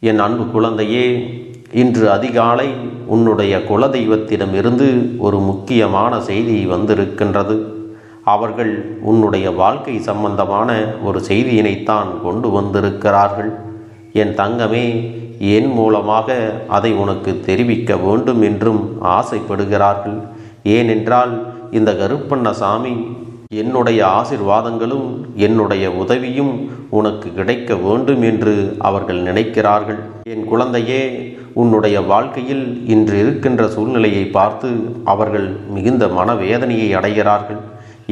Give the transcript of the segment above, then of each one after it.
என் அன்பு குழந்தையே இன்று அதிகாலை உன்னுடைய குலதெய்வத்திடமிருந்து ஒரு முக்கியமான செய்தி வந்திருக்கின்றது. அவர்கள் உன்னுடைய வாழ்க்கை சம்பந்தமான ஒரு செய்தியினைத்தான் கொண்டு வந்திருக்கிறார்கள். என் தங்கமே என் மூலமாக அதை உனக்கு தெரிவிக்க வேண்டும் என்றும் ஆசைப்படுகிறார்கள். ஏனென்றால் இந்த கருப்பண்ணசாமி என்னுடைய ஆசிர்வாதங்களும் என்னுடைய உதவியும் உனக்கு கிடைக்க வேண்டும் என்று அவர்கள் நினைக்கிறார்கள். என் குழந்தையே உன்னுடைய வாழ்க்கையில் இன்று இருக்கின்ற சூழ்நிலையை பார்த்து அவர்கள் மிகுந்த மனவேதனையை அடைகிறார்கள்.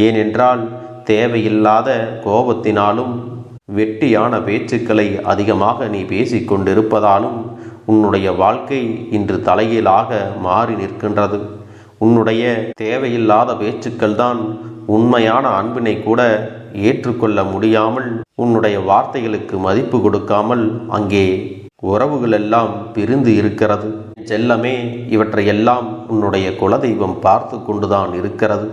ஏனென்றால் தேவையில்லாத கோபத்தினாலும் வெட்டியான பேச்சுக்களை அதிகமாக நீ பேசிக் கொண்டிருப்பதாலும் உன்னுடைய வாழ்க்கை இன்று தலைகீழாக மாறி நிற்கின்றது. உன்னுடைய தேவையில்லாத பேச்சுக்கள் தான் உண்மையான அன்பினை கூட ஏற்றுக்கொள்ள முடியாமல் உன்னுடைய வார்த்தைகளுக்கு மதிப்பு கொடுக்காமல் அங்கே உறவுகள் எல்லாம் பிரிந்து இருக்கிறது. செல்லமே இவற்றையெல்லாம் உன்னுடைய குலதெய்வம் பார்த்து கொண்டுதான் இருக்கிறது.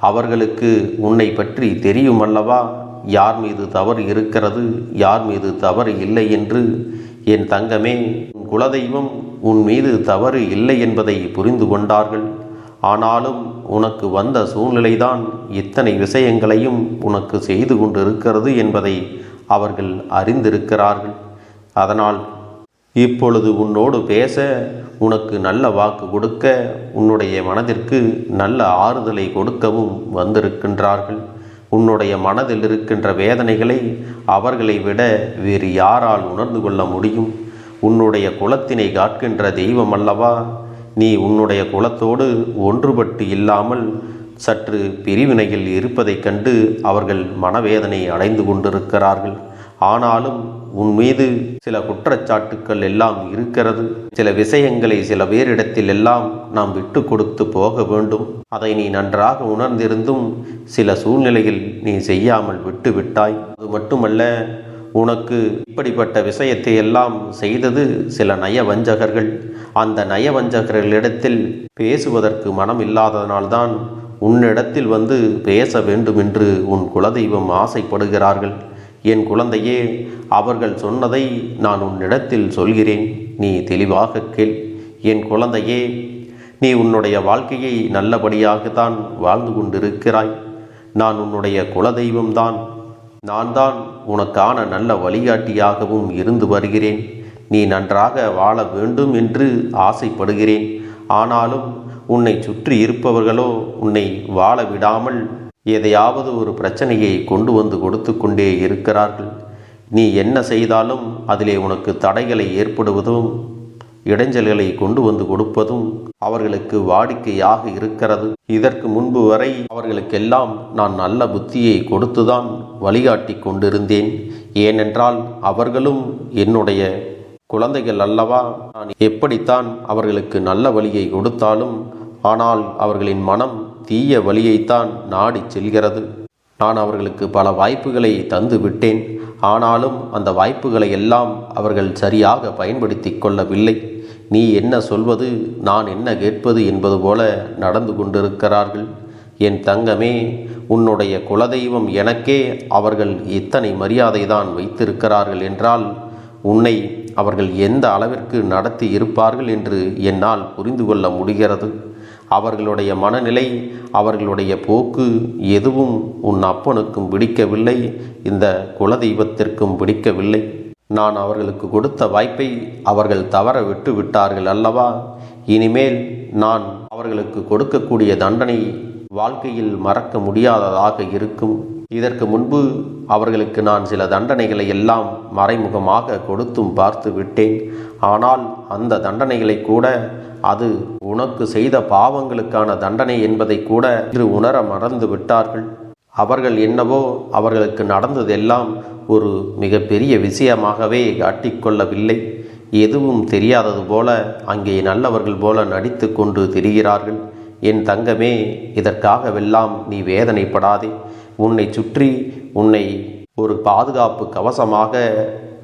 அவர்களுக்கு உன்னை பற்றி தெரியும் அல்லவா யார் மீது தவறு இருக்கிறது? யார் மீது தவறு இல்லை என்று? என் தங்கமே உன் குலதெய்வம் உன் மீது தவறு இல்லை என்பதை புரிந்து கொண்டார்கள். ஆனாலும் உனக்கு வந்த சூழ்நிலைதான் இத்தனை விஷயங்களையும் உனக்கு செய்து கொண்டிருக்கிறது என்பதை அவர்கள் அறிந்திருக்கிறார்கள். அதனால் இப்பொழுது உன்னோடு பேச உனக்கு நல்ல வாக்கு கொடுக்க உன்னுடைய மனதிற்கு நல்ல ஆறுதலை கொடுக்கவும் வந்திருக்கின்றார்கள். உன்னுடைய மனதில் இருக்கின்ற வேதனைகளை அவர்களை விட வேறு யாரால் உணர்ந்து கொள்ள முடியும்? உன்னுடைய குலத்தினை காக்கின்ற தெய்வம் அல்லவா? நீ உன்னுடைய குலத்தோடு ஒன்றுபட்டு இல்லாமல் சற்று பிரிவினையில் இருப்பதைக் கண்டு அவர்கள் மனவேதனை அடைந்து கொண்டிருக்கிறார்கள். ஆனாலும் உன் மீது சில குற்றச்சாட்டுக்கள் எல்லாம் இருக்கிறது. சில விஷயங்களை சில வேறிடத்தில் எல்லாம் நாம் விட்டு கொடுத்து போக வேண்டும். அதை நீ நன்றாக உணர்ந்திருந்தும் சில சூழ்நிலையில் நீ செய்யாமல் விட்டு விட்டாய் அது மட்டுமல்ல உனக்கு இப்படிப்பட்ட விஷயத்தை எல்லாம் செய்தது சில நயவஞ்சகர்கள். அந்த நயவஞ்சகர்களிடத்தில் பேசுவதற்கு மனம் இல்லாததனால்தான் உன்னிடத்தில் வந்து பேச வேண்டும் என்று உன் குலதெய்வம் ஆசைப்படுகிறார்கள். என் குழந்தையே அவர்கள் சொன்னதை நான் உன்னிடத்தில் சொல்கிறேன். நீ தெளிவாக கேள். என் குழந்தையே நீ உன்னுடைய வாழ்க்கையை நல்லபடியாகத்தான் வாழ்ந்து கொண்டிருக்கிறாய். நான் உன்னுடைய குலதெய்வம்தான். நான் தான் உனக்கான நல்ல வழிகாட்டியாகவும் இருந்து வருகிறேன். நீ நன்றாக வாழ வேண்டும் என்று ஆசைப்படுகிறேன். ஆனாலும் உன்னை சுற்றி இருப்பவர்களோ உன்னை வாழ விடாமல் எதையாவது ஒரு பிரச்சனையை கொண்டு வந்து கொடுத்து கொண்டே இருக்கிறார்கள். நீ என்ன செய்தாலும் அதிலே உனக்கு தடைகளை ஏற்படுவதும் இடைஞ்சல்களை கொண்டு வந்து கொடுப்பதும் அவர்களுக்கு வாடிக்கையாக இருக்கிறது. இதற்கு முன்பு வரை அவர்களுக்கெல்லாம் நான் நல்ல புத்தியை கொடுத்துதான் வழிகாட்டி கொண்டிருந்தேன். ஏனென்றால் அவர்களும் என்னுடைய குழந்தைகள் அல்லவா? நான் எப்படித்தான் அவர்களுக்கு நல்ல வழியை கொடுத்தாலும் ஆனால் அவர்களின் மனம் தீய வழியைத்தான் நாடி செல்கிறது. நான் அவர்களுக்கு பல வாய்ப்புகளை தந்து விட்டேன். ஆனாலும் அந்த வாய்ப்புகளை எல்லாம் அவர்கள் சரியாக பயன்படுத்தி கொள்ளவில்லை. நீ என்ன சொல்வது நான் என்ன கேட்பது என்பது போல நடந்து கொண்டிருக்கிறார்கள். என் தங்கமே உன்னுடைய குலதெய்வம் எனக்கே அவர்கள் இத்தனை மரியாதை தான் வைத்திருக்கிறார்கள் என்றால் உன்னை அவர்கள் எந்த அளவிற்கு நடத்தி இருப்பார்கள் என்று என்னால் புரிந்து கொள்ள முடிகிறது. அவர்களுடைய மனநிலை அவர்களுடைய போக்கு எதுவும் உன் அப்பனுக்கும் பிடிக்கவில்லை இந்த குலதெய்வத்திற்கும் பிடிக்கவில்லை. நான் அவர்களுக்கு கொடுத்த வாய்ப்பை அவர்கள் தவற விட்டு விட்டார்கள் அல்லவா? இனிமேல் நான் அவர்களுக்கு கொடுக்கக்கூடிய தண்டனை வாழ்க்கையில் மறக்க முடியாததாக இருக்கும். இதற்கு முன்பு அவர்களுக்கு நான் சில தண்டனைகளை எல்லாம் மறைமுகமாக கொடுத்தும் பார்த்து விட்டேன். ஆனால் அந்த தண்டனைகளை கூட அது உனக்கு செய்த பாவங்களுக்கான தண்டனை என்பதை கூட இன்று உணர மறந்து விட்டார்கள். அவர்கள் என்னவோ அவர்களுக்கு நடந்ததெல்லாம் ஒரு மிகப்பெரிய விஷயமாகவே காட்டிக்கொள்ளவில்லை எதுவும் தெரியாதது போல அங்கே நல்லவர்கள் போல நடித்து கொண்டு திரிகிறார்கள். என் தங்கமே இதற்காகவெல்லாம் நீ வேதனைப்படாதே. உன்னை சுற்றி உன்னை ஒரு பாதுகாப்பு கவசமாக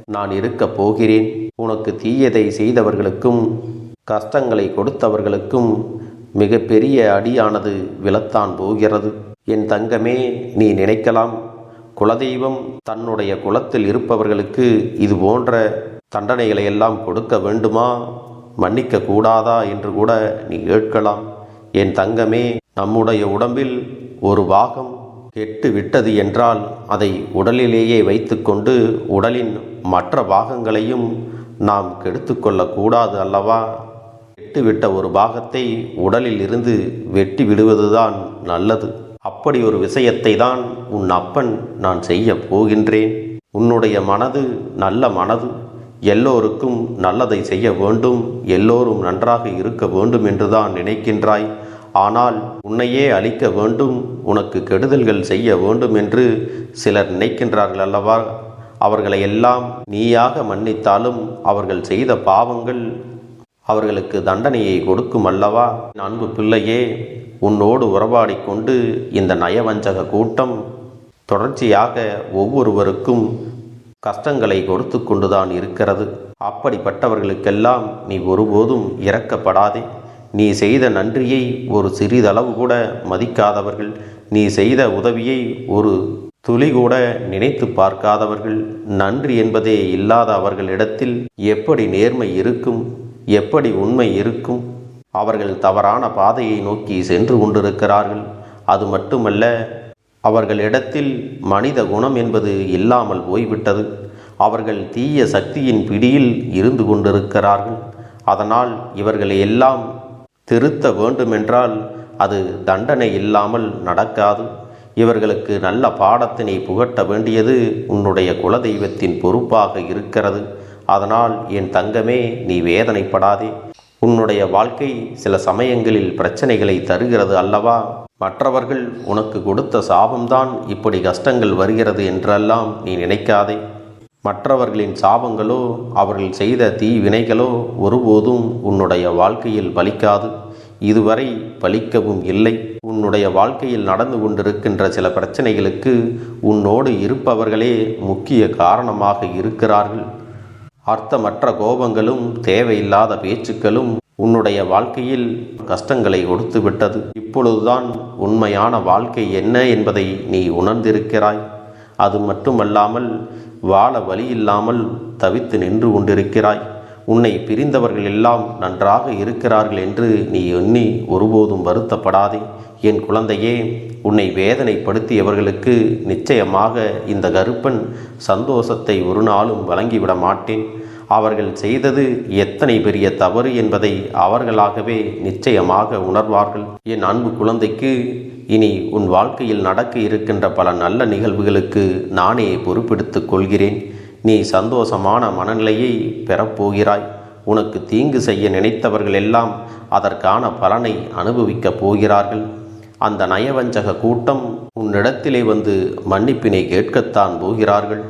நான் இருக்கப் போகிறேன். உனக்கு தீயதை செய்தவர்களுக்கும் கஷ்டங்களை கொடுத்தவர்களுக்கும் மிகப்பெரிய அடியானது விழத்தான் போகிறது. என் தங்கமே நீ நினைக்கலாம். குலதெய்வம் தன்னுடைய குலத்தில் இருப்பவர்களுக்கு இது போன்ற தண்டனைகளை எல்லாம் கொடுக்க வேண்டுமா? மன்னிக்க கூடாதா என்று கூட நீ கேட்கலாம். என் தங்கமே நம்முடைய உடம்பில் ஒரு பாகம் கெட்டு விட்டது என்றால் அதை உடலிலேயே வைத்துக்கொண்டு உடலின் மற்ற பாகங்களையும் நாம் கெடுத்து கொள்ளக்கூடாது அல்லவா? கெட்டுவிட்ட ஒரு பாகத்தை உடலில் இருந்து வெட்டி விடுவதுதான் நல்லது. அப்படி ஒரு விஷயத்தை தான் உன் அப்பன் நான் செய்ய போகின்றேன். உன்னுடைய மனது நல்ல மனது. எல்லோருக்கும் நல்லதை செய்ய வேண்டும் எல்லோரும் நன்றாக இருக்க வேண்டும் என்றுதான் நினைக்கின்றாய். ஆனால் உன்னையே அழிக்க வேண்டும் உனக்கு கெடுதல்கள் செய்ய வேண்டும் என்று சிலர் நினைக்கின்றார்கள் அல்லவா? அவர்களை எல்லாம் நீயாக மன்னித்தாலும் அவர்கள் செய்த பாவங்கள் அவர்களுக்கு தண்டனையை கொடுக்கும் அல்லவா? அன்பு பிள்ளையே உன்னோடு உறவாடி கொண்டு இந்த நயவஞ்சக கூட்டம் தொடர்ச்சியாக ஒவ்வொருவருக்கும் கஷ்டங்களை கொடுத்து கொண்டுதான் இருக்கிறது. அப்படிப்பட்டவர்களுக்கெல்லாம் நீ ஒருபோதும் இறக்கப்படாதே நீ செய்த நன்றியை ஒரு சிறிதளவு கூட மதிக்காதவர்கள் நீ செய்த உதவியை ஒரு துளி கூட நினைத்து பார்க்காதவர்கள் நன்றி என்பதே இல்லாத அவர்களிடத்தில் எப்படி நேர்மை இருக்கும் எப்படி உண்மை இருக்கும்? அவர்கள் தவறான பாதையை நோக்கி சென்று கொண்டிருக்கிறார்கள். அது மட்டுமல்ல அவர்களிடத்தில் மனித குணம் என்பது இல்லாமல் போய்விட்டது. அவர்கள் தீய சக்தியின் பிடியில் இருந்து கொண்டிருக்கிறார்கள். அதனால் இவர்களை எல்லாம் திருத்த வேண்டுமென்றால் அது தண்டனை இல்லாமல் நடக்காது. இவர்களுக்கு நல்ல பாடத்தினை புகட்ட வேண்டியது உன்னுடைய குலதெய்வத்தின் பொறுப்பாக இருக்கிறது. அதனால் என் தங்கமே நீ வேதனைப்படாதே. உன்னுடைய வாழ்க்கை சில சமயங்களில் பிரச்சனைகளை தருகிறது அல்லவா? மற்றவர்கள் உனக்கு கொடுத்த சாபம்தான் இப்படி கஷ்டங்கள் வருகிறது என்றெல்லாம் நீ நினைக்காதே. மற்றவர்களின் சாபங்களோ அவர்கள் செய்த தீ வினைகளோ ஒருபோதும் உன்னுடைய வாழ்க்கையில் பலிக்காது. இதுவரை பலிக்கவும் இல்லை. உன்னுடைய வாழ்க்கையில் நடந்து கொண்டிருக்கின்ற சில பிரச்சனைகளுக்கு உன்னோடு இருப்பவர்களே முக்கிய காரணமாக இருக்கிறார்கள். அர்த்தமற்ற கோபங்களும் தேவையில்லாத பேச்சுக்களும் உன்னுடைய வாழ்க்கையில் கஷ்டங்களை கொடுத்து விட்டது இப்பொழுதுதான் உண்மையான வாழ்க்கை என்ன என்பதை நீ உணர்ந்திருக்கிறாய். அது மட்டுமல்லாமல் வாழ வழி இல்லாமல் தவித்து நின்று கொண்டிருக்கிறாய். உன்னை பிரிந்தவர்கள் எல்லாம் நன்றாக இருக்கிறார்கள் என்று நீ எண்ணி ஒருபோதும் வருத்தப்படாதே. என் குழந்தையே உன்னை வேதனைப்படுத்தியவர்களுக்கு நிச்சயமாக இந்த கருப்பன் சந்தோஷத்தை ஒரு நாளும் வழங்கிவிட மாட்டேன். அவர்கள் செய்தது எத்தனை பெரிய தவறு என்பதை அவர்களாகவே நிச்சயமாக உணர்வார்கள். என் அன்பு குழந்தைக்கு இனி உன் வாழ்க்கையில் நடக்க இருக்கின்ற பல நல்ல நிகழ்வுகளுக்கு நானே பொறுப்பெடுத்துக் கொள்கிறேன். நீ சந்தோஷமான மனநிலையை பெறப்போகிறாய். உனக்கு தீங்கு செய்ய நினைத்தவர்கள் எல்லாம் அதற்கான பலனை அனுபவிக்கப் போகிறார்கள். அந்த நயவஞ்சக கூட்டம் உன்னிடத்திலே வந்து மன்னிப்பினை கேட்கத்தான் போகிறார்கள்.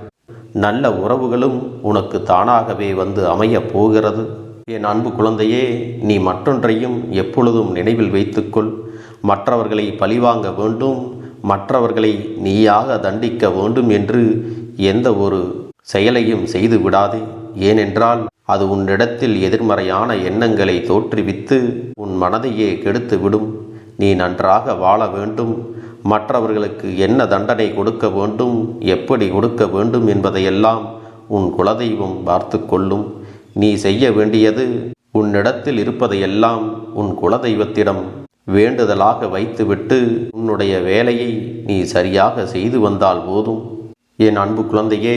நல்ல உறவுகளும் உனக்கு தானாகவே வந்து அமையப் போகிறது. என் அன்பு குழந்தையே நீ மற்றொன்றையும் எப்பொழுதும் நினைவில் வைத்துக்கொள். மற்றவர்களை பழிவாங்க வேண்டும். மற்றவர்களை நீயாக தண்டிக்க வேண்டும் என்று எந்த ஒரு செயலையும் செய்து விடாதே. ஏனென்றால் அது உன்னிடத்தில் எதிர்மறையான எண்ணங்களை தோற்றுவித்து உன் மனதையே கெடுத்து விடும் நீ நன்றாக வாழ வேண்டும். மற்றவர்களுக்கு என்ன தண்டனை கொடுக்க வேண்டும் எப்படி கொடுக்க வேண்டும் என்பதையெல்லாம் உன் குலதெய்வம் பார்த்து கொள்ளும். நீ செய்ய வேண்டியது உன்னிடத்தில் இருப்பதையெல்லாம் உன் குலதெய்வத்திடம் வேண்டுதலாக வைத்துவிட்டு உன்னுடைய வேலையை நீ சரியாக செய்து வந்தால் போதும். என் அன்பு குழந்தையே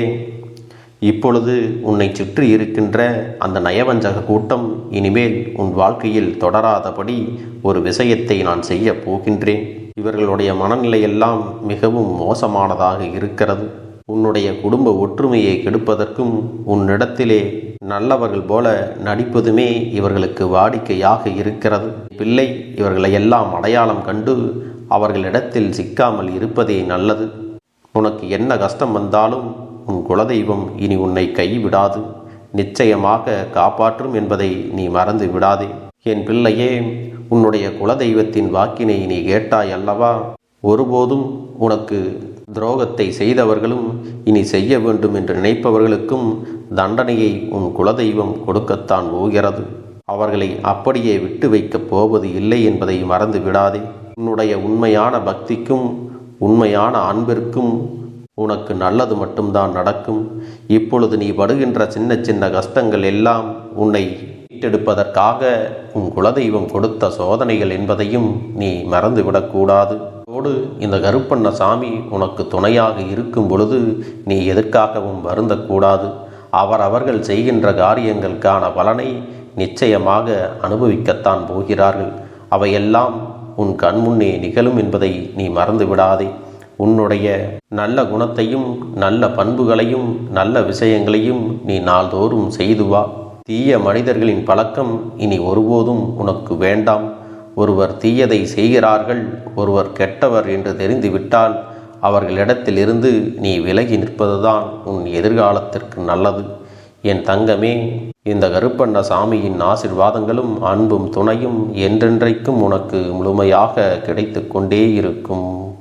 இப்பொழுது உன்னை சுற்றி இருக்கின்ற அந்த நயவஞ்சக கூட்டம் இனிமேல் உன் வாழ்க்கையில் தொடராதபடி ஒரு விஷயத்தை நான் செய்ய போகின்றேன். இவர்களுடைய மனநிலையெல்லாம் மிகவும் மோசமானதாக இருக்கிறது. உன்னுடைய குடும்ப ஒற்றுமையை கெடுப்பதற்கும் உன்னிடத்திலே நல்லவர்கள் போல நடிப்பதுமே இவர்களுக்கு வாடிக்கையாக இருக்கிறது. பிள்ளை இவர்களை எல்லாம் அடையாளம் கண்டு அவர்களிடத்தில் சிக்காமல் இருப்பதே நல்லது. உனக்கு என்ன கஷ்டம் வந்தாலும் உன் குலதெய்வம் இனி உன்னை கைவிடாது. நிச்சயமாக காப்பாற்றும் என்பதை நீ மறந்து விடாதே. என் பிள்ளையே உன்னுடைய குலதெய்வத்தின் வாக்கினை நீ கேட்டாய் அல்லவா? ஒருபோதும் உனக்கு துரோகத்தை செய்தவர்களும் இனி செய்ய வேண்டும் என்று நினைப்பவர்களுக்கும் தண்டனையை உன் குலதெய்வம் கொடுக்கத்தான் போகிறது. அவர்களை அப்படியே விட்டு வைக்கப் போவது இல்லை என்பதை மறந்து விடாதே. உன்னுடைய உண்மையான பக்திக்கும் உண்மையான அன்பிற்கும் உனக்கு நல்லது மட்டும்தான் நடக்கும். இப்பொழுது நீ படுகின்ற சின்ன சின்ன கஷ்டங்கள் எல்லாம் உன்னை மீட்டெடுப்பதற்காக உன் குலதெய்வம் கொடுத்த சோதனைகள் என்பதையும் நீ மறந்துவிடக்கூடாது அதோடு இந்த கருப்பண்ண சாமி உனக்கு துணையாக இருக்கும் பொழுது நீ எதற்காகவும் வருந்தக்கூடாது அவர்கள் செய்கின்ற காரியங்களுக்கான பலனை நிச்சயமாக அனுபவிக்கத்தான் போகிறார்கள். அவையெல்லாம் உன் கண்முன்னே நிகழும் என்பதை நீ மறந்து விடாதே உன்னுடைய நல்ல குணத்தையும் நல்ல பண்புகளையும் நல்ல விஷயங்களையும் நீ நாள்தோறும் செய்து வா. தீய மனிதர்களின் பழக்கம் இனி ஒருபோதும் உனக்கு வேண்டாம். ஒருவர் தீயதை செய்கிறார்கள் ஒருவர் கெட்டவர் என்று தெரிந்துவிட்டால் அவர்களிடத்திலிருந்து நீ விலகி நிற்பதுதான் உன் எதிர்காலத்திற்கு நல்லது. என் தங்கமே இந்த கருப்பண்ண சாமியின் ஆசிர்வாதங்களும் அன்பும் துணையும் என்றென்றைக்கும் உனக்கு முழுமையாக கிடைத்து கொண்டே இருக்கும்.